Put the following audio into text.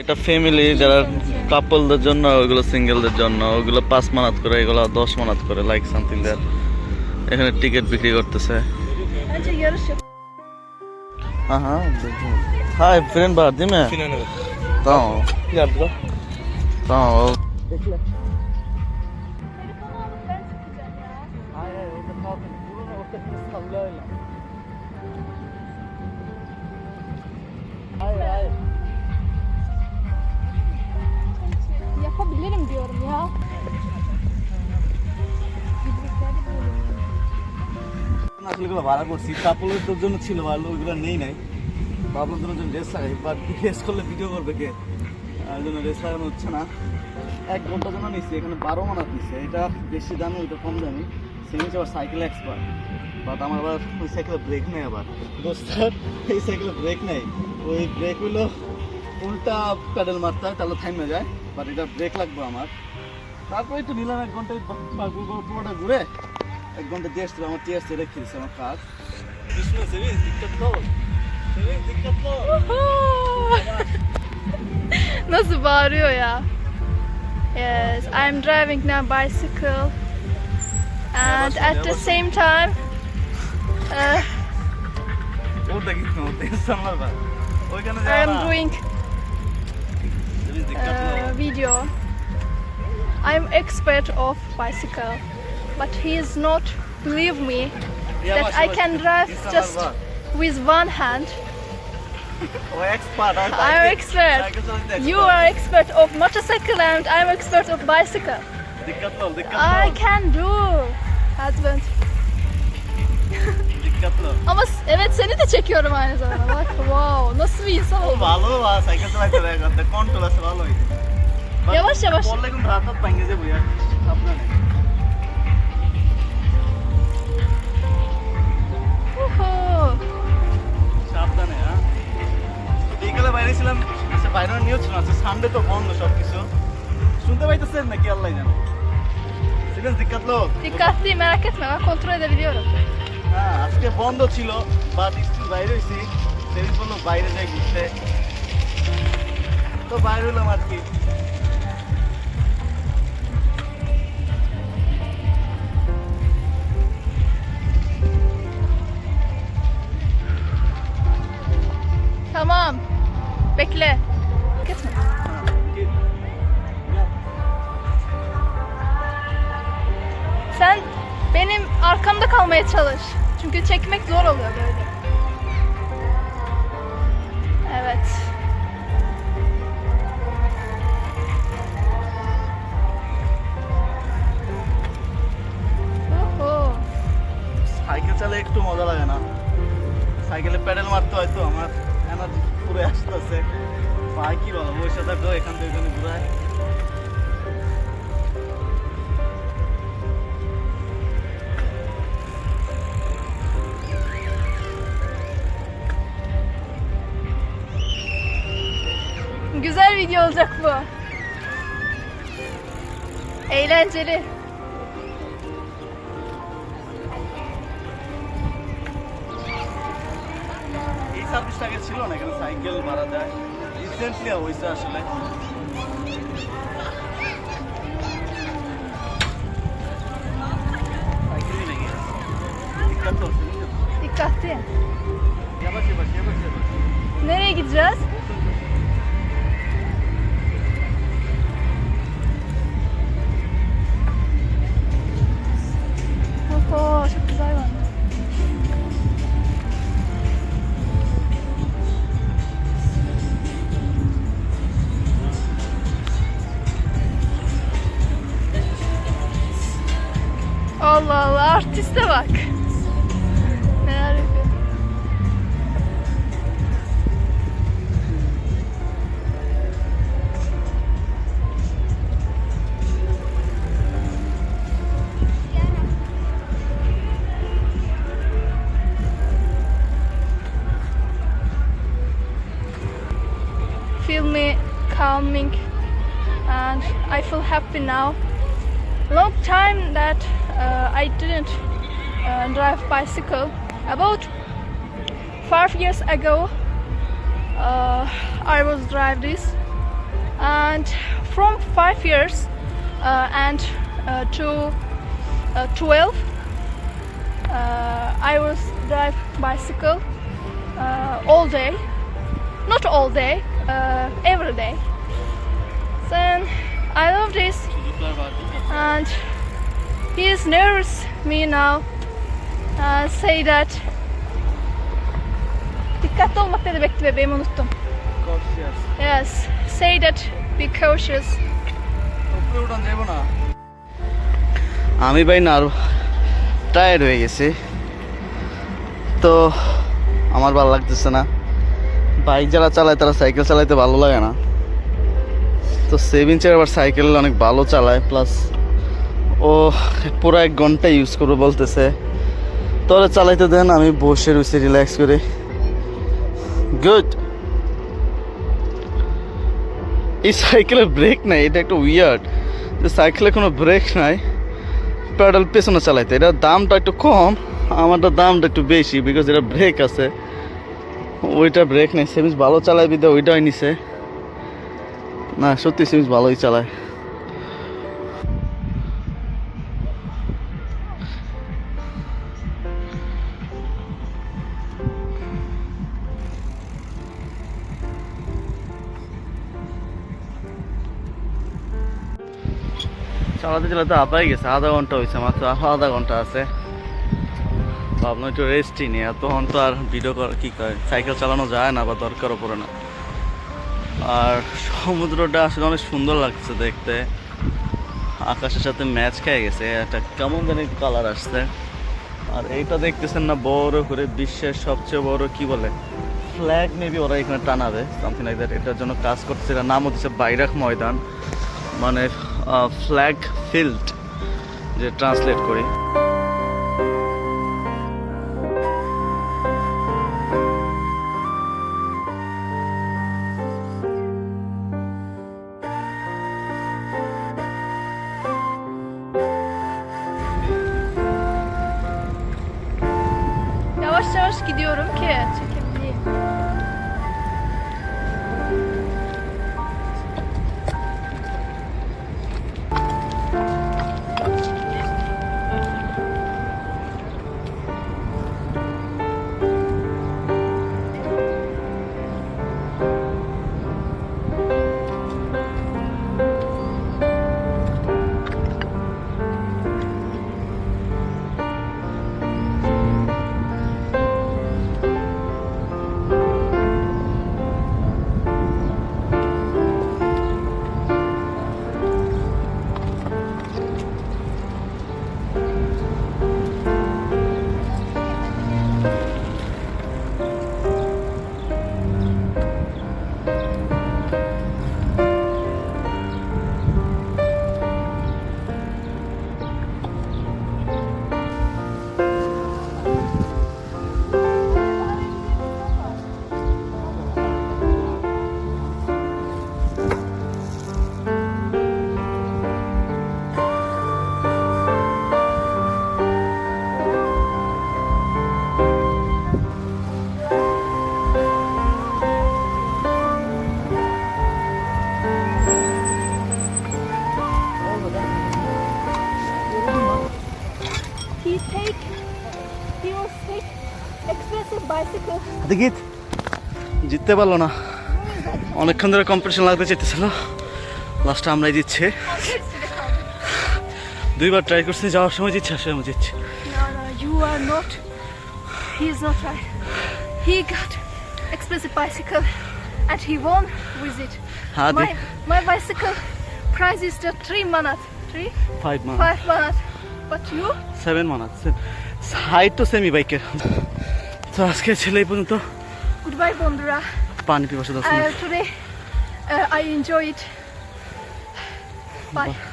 এটা ফ্যামিলি যারা কাপলদের জন্য, ওইগুলো সিঙ্গেলদের জন্য, ওইগুলো পাঁচ মানাত করে, এগুলো দশ মানাত করে লাইক সামথিং এখানে টিকিট বিক্রি করতেছে। হাই ফ্রেন্ড বার দিমে? তাও. তাও Telefonu alıp Yapabilirim diyorum ya. আসলে ভাড়া করছি কাপড়ের জন্য ছিল, ভালো ওইগুলো নেই নাই। ভাবলাম তোর জন্য রেস লাগাই বাট রেস করলে ভিডিও করবে কে? আর জন্য রেস লাগানো হচ্ছে না। এক ঘণ্টা জন্য নিচ্ছি এখানে বারো মানাত নিচ্ছে এটা বেশি দামি ওইটা কম দামি। সে নিচ্ছে আবার সাইকেল এক্সপার্ট বাট আমার আবার ওই সাইকেলে ব্রেক নেই আবার। দোস্তার এই সাইকেলে ব্রেক নেই। ওই ব্রেক হইল উল্টা প্যাডেল মারতে হয়, তাহলে থাইমে যায়। বাট এটা ব্রেক লাগবে আমার তারপরে একটু নিলাম এক ঘন্টায় পুরোটা ঘুরে এক ঘন্টা দিয়ে আসছিল আমার দিয়ে আসছে রেখে দিচ্ছে আমার কাজ Düşme Sevinç dikkatli ol. Sevinç dikkatli ol. Nasıl bağırıyor ya? Yes, I'm driving now bicycle. And Yavaş ol, at the yavaş ol. same time, uh, Orada gitme orada insanlar var. Oygana I am doing I'm expert of bicycle, but he is not believe me that I can drive just with one hand. I'm expert. You are expert of motorcycle and I'm expert of bicycle. I can do husband. Ama evet seni de çekiyorum aynı zamanda. Bak wow nasıl bir insan oldun. Vallahi var. Kadar kontrolası. Yavaş yavaş. বললে কিন্তু হাত হাত ভেঙে যাব ইয়ার আপনার Uhu. সাবধানে হ্যাঁ। বিকালে বাইরে ছিলাম আচ্ছা বাইরে নিউজ ছিল আচ্ছা সানডে তো বন্ধ সব কিছু শুনতে পাইতেছেন নাকি আল্লাহ জানে? সিরিয়াস দিক্কাত লোক? Dikkatliyim merak etme ben kontrol edebiliyorum. হ্যাঁ আজকে বন্ধ ছিল বাট স্কুল বাইরে হয়েছি সেদিন বলল বাইরে যাই ঘুরতে। তো বাইরে হলাম আর কি। Tamam. Bekle. Gitme. Sen benim arkamda kalmaya çalış. Çünkü çekmek zor oluyor böyle. Evet. video olacak bu. Eğlenceli. এই সার্ভিস আগে ছিল না এখানে সাইকেল ভাড়া যায় রিসেন্টলি হয়েছে আসলে সাইকেলই নাকি Dikkat ol. Dikkatli. Yavaş yavaş yavaş yavaş. Nereye gideceğiz? Çok güzel var. Allah Allah, artiste bak. And I feel happy now. Long time that uh, I didn't uh, drive bicycle. About five years ago, uh, I was drive this and from five years uh, and uh, to uh, 12 uh, I was drive bicycle all day not all day every day then I love this and he is nervous me now uh, say that dikkatli olmak dedi bekle bebeğim unuttum yes say that be cautious আমি ভাই না are tired হয়ে গেছি তো আমার ভালো লাগতেছে না বাইক যারা চালায় তারা সাইকেল চালাইতে ভালো লাগে না তো সেভিং চেয়ার আবার সাইকেল অনেক ভালো চালায় প্লাস ও পুরো এক ঘণ্টা ইউজ করব বলতেছে। তোরা চালাইতে দেন, আমি বসে রয়েছি রিল্যাক্স করে। গুড এই সাইকেলের ব্রেক নাই, এটা একটা উইয়ার্ড যে সাইকেলে কোনো ব্রেক নাই প্যাডাল পেছনে চালাইতে। এটা দামটা একটু কম, আমারটা দামটা একটু বেশি বিকজ এটা ব্রেক আছে। ওইটা ব্রেক নেই সেমিস ভালো চালায় বিদে ওইটাই নিছে। না, সত্যি সেমিস ভালোই চালায়। চালাতে চালাতে আপাই গেছে, আধা ঘণ্টা হয়েছে মাত্র আধা ঘণ্টা আছে। ভাবলাম একটু রেস্টই নিয়ে তখন তো আর ভিডিও কি করে সাইকেল চালানো যায় না বা দরকারও পড়ে না। আর সমুদ্রটা আসলে অনেক সুন্দর লাগছে দেখতে। আকাশের সাথে ম্যাচ খেয়ে গেছে, একটা কেমন জানি কালার আসছে। আর এইটা দেখতেছেন না, বড় করে বিশ্বের সবচেয়ে বড় কি বলে? ফ্ল্যাগ মেবি ওরা এখানে টানাবে সামথিং লাইক দ্যাট এটার জন্য কাজ করছে এটার নাম হচ্ছে বাইরাক ময়দান মানে ফ্ল্যাগ ফিল্ড যে ট্রান্সলেট করি। দেখি জিততে পারল না অনেকক্ষণ ধরে কম্পিটিশন লাগতে চেতেছিল লাস্টে আমরাই জিতছে দুইবার ট্রাই করছি যাওয়ার সময় জিতছে আসার সময় জিতছে you are not. He is not right. He got expensive bicycle and he won with it. হ্যাঁ My, my bicycle price is just three manat. Three? Five মান Five manat. But you? মান আছে হাইট তো semi বাইকের তো আজকে ছেলে এই পর্যন্ত Goodbye, Bondura. পানি পিপাসা দশ Uh, uh, I enjoy it. Bye.